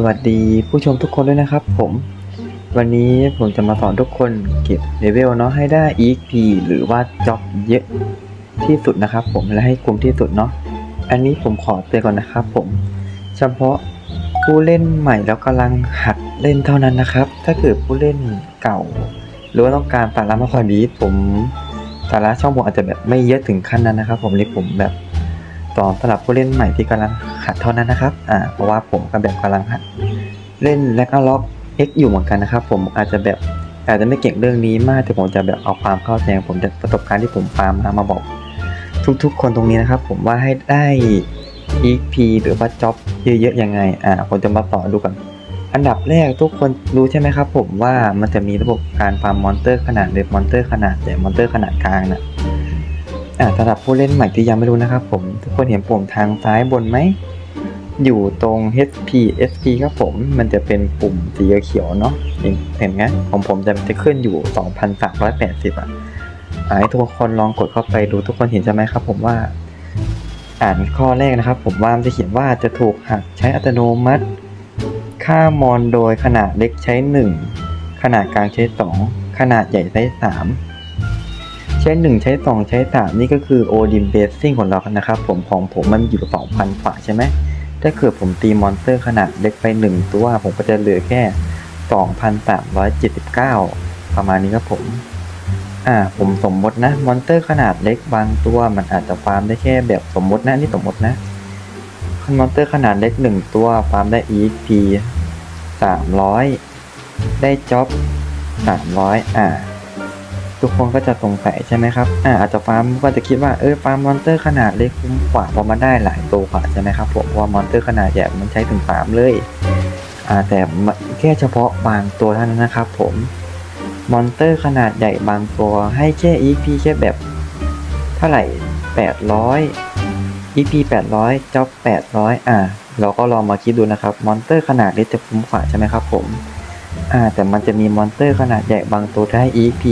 สวัสดีผู้ชมทุกคนด้วยนะครับผม วันนี้ผมจะมาสอนทุกคนเก็บเลเวลเนาะให้ได้ EXP หรือว่าจ็อบเยอะที่สุดนะครับผมและให้คุ้มที่สุดเนาะอันนี้ผมขอเตือนก่อนนะครับผม เฉพาะผู้เล่นใหม่แล้วกำลังหัดเล่นเท่านั้นนะครับ ถ้าเกิดผู้เล่นเก่า หรือว่าต้องการสาระมากกว่านี้ผมสาระช่องผมอาจจะแบบไม่เยอะถึงขั้นนั้นนะครับ ผมเลยผมแบบสอนสำหรับผู้เล่นใหม่ที่กำลัง หัดเท่านั้นนะครับอ่าเพราะว่าผมก็แบบกำลังหัดเล่นแลกล็อกเอ็กอยู่เหมือนกันนะครับ ผมอาจจะแบบอาจจะไม่เก่งเรื่องนี้มากแต่ผมจะแบบเอาความเข้าใจผมจากประสบการณ์ที่ผมฟาร์มามาบอก ทุกๆ คนตรงนี้นะครับ ผมว่าให้ได้ EP หรือว่าจ็อบเยอะๆยังไงอ่าผมจะมาต่อดูกันอันดับแรกทุกคนรู้ใช่ไหมครับ ผมว่ามันจะมีระบบการฟาร์มมอนเตอร์ขนาดเล็กมอนเตอร์ขนาดใหญ่มอนเตอร์ขนาดกลางนะอ่าสำหรับผู้เล่นใหม่ที่ยังไม่รู้นะครับ ผมทุกคนเห็นปุ่มทางซ้ายบนไหม อยู่ตรง HP SP ครับผม มันจะเป็นปุ่มสีเขียวเนาะเห็นไหมของผมจะจะขึ้นอยู่ 2,380 อะอ่าให้ทุกคนลองกดเข้าไปดูทุกคนเห็นใช่ไหมครับผมว่า อ่านข้อแรกนะครับ ผมว่ามันจะเขียนว่าจะถูกหักใช้อัตโนมัติ ค่ามอนโดยขนาดเล็กใช้ 1 ขนาดกลางใช้ 2 ขนาดใหญ่ใช้ 3 ใช้ 1 ใช้ 2 ใช้ 3 นี่ก็คือโอดิมเบสซิ่งของเรานะครับผมของผมมันอยู่ 2,000ฝ่าใช่ไหม ถ้าเกิดผมตีมอนสเตอร์ขนาดเล็กไป 1 ตัว ผมก็จะเหลือแค่ 2,379 ประมาณนี้ครับผม อ่า ผมสมมตินะ มอนสเตอร์ขนาดเล็กบางตัวมันอาจจะฟาร์มได้แค่แบบสมมตินะ นี่สมมตินะ มอนสเตอร์ขนาดเล็ก 1 ตัว ฟาร์มได้ EXP 300 ได้จ็อบ300 อ่า ทุกคนก็จะสงสัยใช่ไหมครับอ่าอาจจะฟาร์มก็จะคิดว่าเออฟาร์มมอนเตอร์ขนาดเล็กคุ้มกว่าเพราะมันได้หลายตัวกว่าใช่ไหมครับผมเพราะมอนเตอร์ขนาดใหญ่มันใช้ถึงสามเลยอ่าแต่แค่เฉพาะบางตัวเท่านั้นนะครับ ผมมอนเตอร์ขนาดใหญ่บางตัวให้แค่ EP แค่แบบเท่าไหร่ 800 EP 800จ็อบ800 อ่าเราก็ลองมาคิดดูนะครับ มอนเตอร์ขนาดเล็กจะคุ้มกว่าใช่ไหมครับผม อ่าแต่มันจะมีมอนเตอร์ขนาดใหญ่บางตัวที่ให้ EP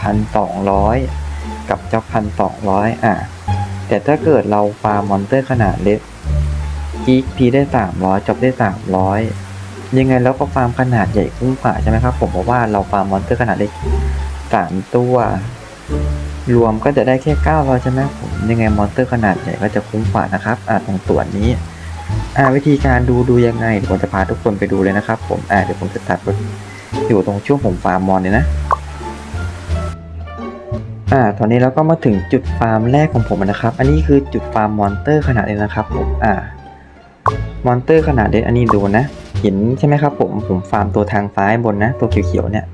พันสองร้อยกับเจ้าพันสองร้อยอ่าแต่ถ้าเกิดเราฟาร์มมอนเตอร์ขนาดเล็ก EP ได้สามร้อยจบได้สามร้อยยังไงแล้วก็ฟาร์มขนาดใหญ่คุ้มกว่าใช่ไหมครับผมเพราะว่าเราฟาร์มมอนเตอร์ขนาดเล็กสามตัว รวมก็จะได้แค่เก้าร้อยใช่ไหมผมยังไงมอนเตอร์ขนาดใหญ่ก็จะคุ้มกว่านะครับอ่าตรงส่วนนี้ อ่าวิธีการดูดูยังไงเดี๋ยวผมจะพาทุกคนไปดูเลยนะครับ ผมอ่าเดี๋ยวผมจะตัดไว้อยู่ตรงช่วงผมฟาร์มมอนเลยนะอ่าตอนนี้เราก็มาถึงจุดฟาร์มแรกของผมนะครับ อันนี้คือจุดฟาร์มมอนเตอร์ขนาดเล็กนะครับผมอ่ามอนเตอร์ขนาดเล็กอันนี้ดูนะ เห็นใช่ไหมครับผมผมฟาร์มตัวทางซ้ายบนนะ ตัวเขียวๆเนี่ย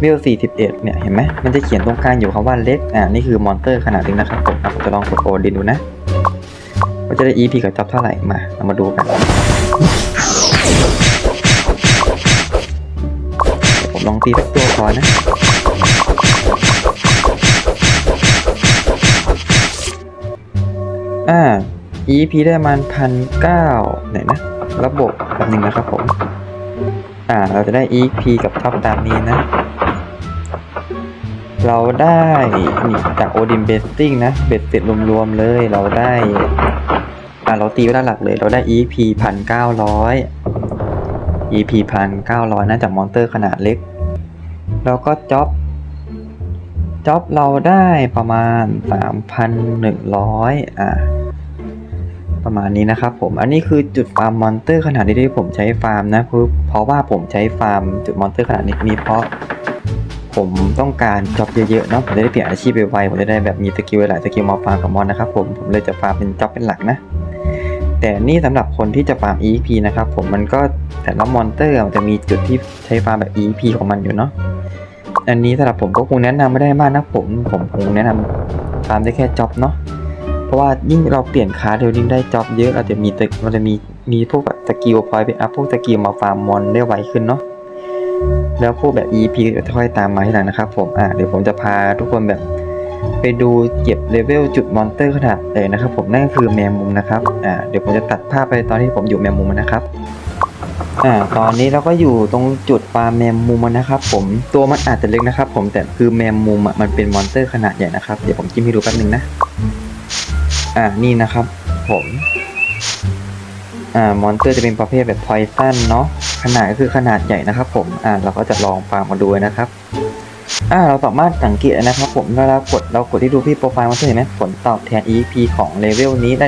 เวล41 เนี่ย เห็นไหม มันจะเขียนตรงกลางอยู่คำว่าเล็ก อ่า นี่คือมอนเตอร์ขนาดเล็กนะครับผมอะผมจะลองกดโอดินดูนะ ว่าจะได้ EP กับจ็อบเท่าไหร่มาเรามาดูกันผมลองตีสักตัวก่อนนะอ่า EP ได้มาณพันเก้าไหนนะ ระบบแบบหนึ่งนะครับผม อ่า เราจะได้ EP กับท็อปตามนี้นะ เราได้นี่จากโอดิมเบสติ้งนะ เบ็ดเสร็จรวมๆเลย เราได้ อ่าเราตีไว้ด้านหลักเลย เราได้ EP พันเก้าร้อย EP พันเก้าร้อยน่าจะมอนเตอร์ขนาดเล็ก แล้วก็จ็อบ จ็อบเราได้ประมาณสามพันหนึ่งร้อยอ่าประมาณนี้นะครับผม อันนี้คือจุดฟาร์มมอนเตอร์ขนาดนี้ที่ผมใช้ฟาร์มนะเพราะว่าผมใช้ฟาร์มจุดมอนเตอร์ขนาดนี้นี้เพราะผมต้องการจ็อบเยอะๆเนาะผมจะได้เปลี่ยนอาชีพไวๆผมจะได้แบบมีสกิลหลายสกิลมาฟาร์มกับมอนนะครับผมผมเลยจะฟาร์มเป็นจ็อบเป็นหลักนะ แต่นี่สำหรับคนที่จะฟาร์ม EP นะครับผมมันก็แต่ละมอนเตอร์มันจะมีจุดที่ใช้ฟาร์มแบบ EP ของมันอยู่เนาะอันนี้สำหรับผมก็คงแนะนำไม่ได้มากนะผมผมคงแนะนำฟาร์มได้แค่จ็อบเนาะเพราะว่ายิ่งเราเปลี่ยนคาร์ดเร็วยิ่งได้จ็อบเยอะเราจะมีตึกมันจะมีมีพวกแบบสกิลพอยต์ไปอัพพวกสกิลมาฟาร์มมอนได้ไวขึ้นเนาะแล้วพวกแบบ EP ก็จะค่อยตามมาทีหลังนะครับผมอะเดี๋ยวผมจะพาทุกคนแบบ ไปดูเก็บเลเวลจุดมอนเตอร์ขนาดใหญ่นะครับ ผมนั่นคือแมงมุมนะครับอ่าเดี๋ยวผมจะตัดภาพไปตอนที่ผมอยู่แมงมุมนะครับอ่าตอนนี้เราก็อยู่ตรงจุดฟาร์มแมงมุมนะครับ ผมตัวมันอาจจะเล็กนะครับ ผมแต่คือแมงมุมอะมันเป็นมอนเตอร์ขนาดใหญ่นะครับเดี๋ยวผมจิ้มให้ดูแป๊บนึงนะอ่านี่นะครับ ผมอ่ามอนเตอร์จะเป็นประเภทแบบพอยซันเนาะขนาดก็คือขนาดใหญ่นะครับ ผมอ่าเราก็จะลองฟาร์มมาดูนะครับ อ่าเราสามารถสังเกตนะครับผมเวลากดเรากดที่ดูที่โปรไฟล์มันจะเห็นไหมผลตอบแทน EP ของเลเวลนี้ได้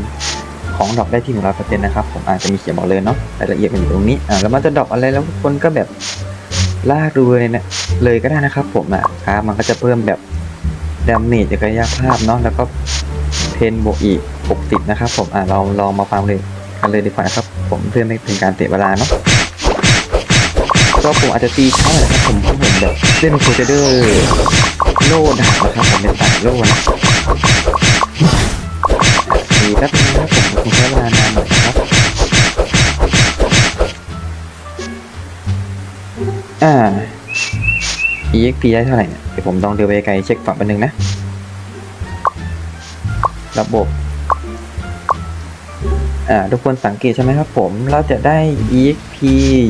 100%ของดรอปได้ที่100%นนะครับผมอาจจะมีเขียนบอกเลยเนาะรายละเอียดมันอยู่ตรงนี้อ่าแล้วมันจะดรอปอะไรแล้วทุกคนก็แบบลากดูเลยเนี่ยเลยก็ได้นะครับผมอะครับมันก็จะเพิ่มแบบดาเมจกายภาพเนาะแล้วก็เพนบวกอีก60นะครับผมอ่าเราลองมาฟังเลยกันเลยดีกว่านะครับผมเพื่อไม่เป็นการเสียเวลาเนาะก็ผมอาจจะตีช้าหน่อยครับผมเพราะผมแบบ เล่นโคเจเดอร์โล่ดาบนะครับผมเป็นสายโล่นะตีแป๊บนึงนะครับผมคงใช้เวลานานหน่อยครับอ่า EXP ได้เท่าไหร่เนี่ยเดี๋ยวผมลองเดินไปไกลเช็คฝั่งแป๊บนึงนะ ระบบอ่าทุกคนสังเกตใช่ไหมครับผม เราจะได้ exp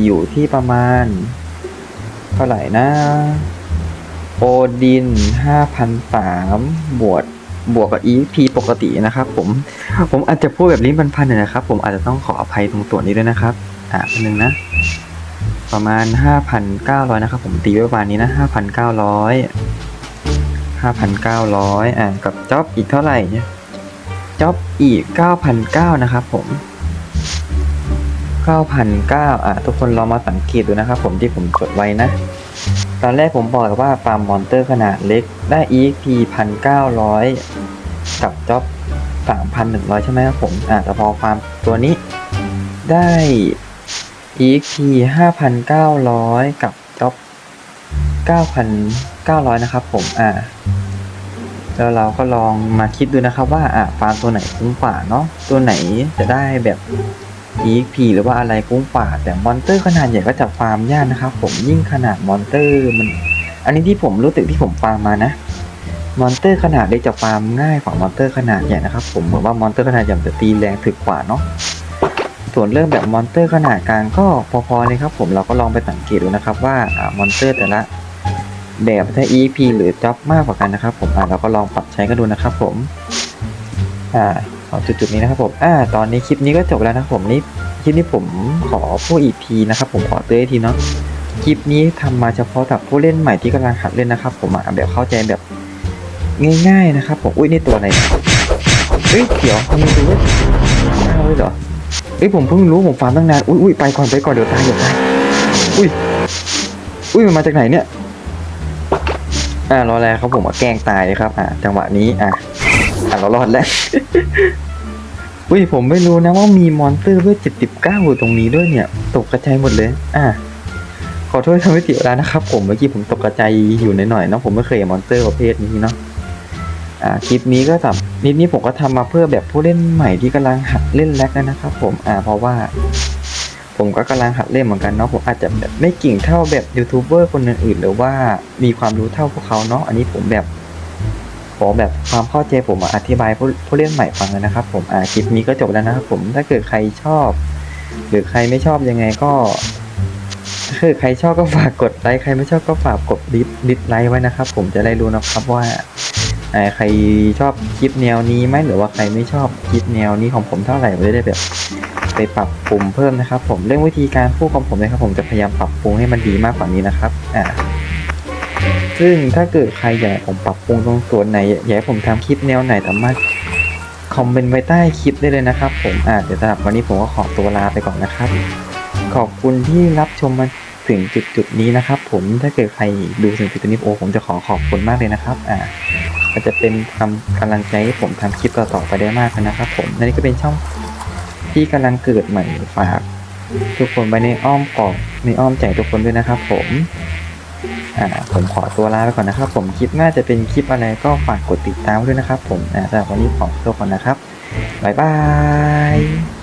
อยู่ที่ประมาณ เท่าไหร่นะ โอดิน5,003บวกบวกกับ exp ปกตินะครับผม ผมอาจจะพูดแบบลิ้นพันๆหน่อยนะครับ ผมอาจจะต้องขออภัยตรงส่วนนี้ด้วยนะครับ อ่าเป็นหนึ่งนะ ประมาณ 5,900 นะครับ ผมตีไว้ประมาณนี้นะ 5,900 5,900 อ่ากับจ็อบอีกเท่าไหร่เนี่ยจ็อบอีก9,009นะครับผม 9,009อะทุกคนลองมาสังเกตดูนะครับผมที่ผมจดไว้นะ ตอนแรกผมบอกว่าฟาร์มมอนเตอร์ขนาดเล็กได้ EXP 1,900 กับจ็อบ 3,100 ใช่ไหมครับผมอะแต่พอฟาร์มตัวนี้ได้ EXP 5,900 กับจ็อบ 9,900 นะครับผมอ่าแล้วเราก็ลองมาคิดดูนะครับว่าอะฟาร์มตัวไหนคุ้มกว่าเนาะตัวไหนจะได้แบบ EXP หรือว่าอะไรคุ้มกว่า แต่มอนเตอร์ขนาดใหญ่ก็จะฟาร์มยากนะครับผมยิ่งขนาดมอนเตอร์มัน อันนี้ที่ผมรู้สึกที่ผมฟาร์มมานะมอนเตอร์ขนาดเล็กจะฟาร์มง่ายกว่ามอนเตอร์ขนาดใหญ่นะครับผมเหมือนว่ามอนเตอร์ขนาดใหญ่จะตีแรงถึกกว่าเนาะส่วนเรื่องแบบมอนเตอร์ขนาดกลางก็พอๆเลยครับผมเราก็ลองไปสังเกตดูนะครับว่าอ่ามอนเตอร์แต่ละแบบถ้า EP หรือจ็อบมากกว่ากันนะครับผมเราก็ลองปรับใช้กันดูนะครับผมอ่า เอาจุดๆนี้นะครับผมอ่าตอนนี้คลิปนี้ก็จบแล้วนะครับผมนี่คลิปนี้ผมขอผู้ EP นะครับผมขอเตือนทีเนาะคลิปนี้ทำมาเฉพาะกับผู้เล่นใหม่ที่กำลังหัดเล่นนะครับ ผมอะแบบเข้าใจแบบง่าย ๆนะครับผมอุ้ยนี่ตัวอะไรเนี่ยเฮ้ยเดี๋ยวมีตัวข้าวด้วยเหรอเฮ้ยผมเพิ่งรู้ผมฟาร์มตั้งนานอุ้ยอุ้ยไปก่อนไปก่อนเดี๋ยวตายเดี๋ยวตายอุ้ยอุ้ยมันมาจากไหนเนี่ยอ่ารอแล้วครับผมมาแกล้งตายเลยครับ อ่าจังหวะนี้อะ อะเรารอดแล้ว อุ้ยผมไม่รู้นะว่ามีมอนสเตอร์เวอร์79อยู่ตรงนี้ด้วยเนี่ย ตกกระจายหมดเลย อะขอโทษทำให้เสียเวลานะครับผมเมื่อกี้ผมตกกระจายอยู่หน่อยๆเนาะผมไม่เคยมอนสเตอร์ประเภทนี้เนาะอ่าคลิปนี้ก็แบบนิดนี้ผมก็ทำมาเพื่อแบบผู้เล่นใหม่ที่กำลังหัดเล่นแร็กนะครับ ผมอ่าเพราะว่า ผมก็กำลังหัดเล่นเหมือนกันเนาะผมอาจจะแบบไม่เก่งเท่าแบบยูทูบเบอร์คนอื่นๆหรือว่ามีความรู้เท่าพวกเขาเนาะอันนี้ผมแบบ ขอแบบความเข้าใจผมอธิบายผู้ผู้เล่นใหม่ฟังเลยนะครับ ผมอ่าคลิปนี้ก็จบแล้วนะครับผมถ้าเกิดใครชอบ หรือใครไม่ชอบยังไงก็ถ้าเกิดใครชอบก็ฝากกดไลค์ใครไม่ชอบก็ฝากกดดิสดิสไลค์ไว้นะครับ ผมจะได้รู้นะครับว่าใครชอบคลิปแนวนี้ไหมหรือว่าใครไม่ชอบคลิปแนวนี้ของผมเท่าไหร่มจะได้แบบไปปรับปรุงเพิ่มนะครับ ผมเรื่องวิธีการพูดของผมนะครับ ผมจะพยายามปรับปรุงให้มันดีมากกว่านี้นะครับอ่า ซึ่งถ้าเกิดใครอยากให้ผมปรับปรุงตรงส่วนไหนอยากให้ผมทำคลิปแนวไหนสามารถคอมเมนต์ไว้ใต้คลิปได้เลยนะครับ ผมอ่าเดี๋ยวสำหรับวันนี้ผมก็ขอตัวลาไปก่อนนะครับ ขอบคุณที่รับชมมาถึงจุดจุดนี้นะครับ ผมถ้าเกิดใครดูถึงจุดนี้โอ้ผมจะขอขอบคุณมากเลยนะครับอ่าก็จะเป็นคำกำลังใจให้ผมทำคลิปต่อๆไปได้มากเลยนะครับ ผมและนี่ก็เป็นช่องที่กำลังเกิดใหม่ฝากทุกคนไว้ในอ้อมกอดในอ้อมใจทุกคนด้วยนะครับ ผม อ่าผมขอตัวลาไปก่อนนะครับ ผมคลิปหน้าจะเป็นคลิปอะไรก็ฝากกดติดตามด้วยนะครับ ผมอ่าสำหรับวันนี้ขอตัวก่อนนะครับบ๊ายบาย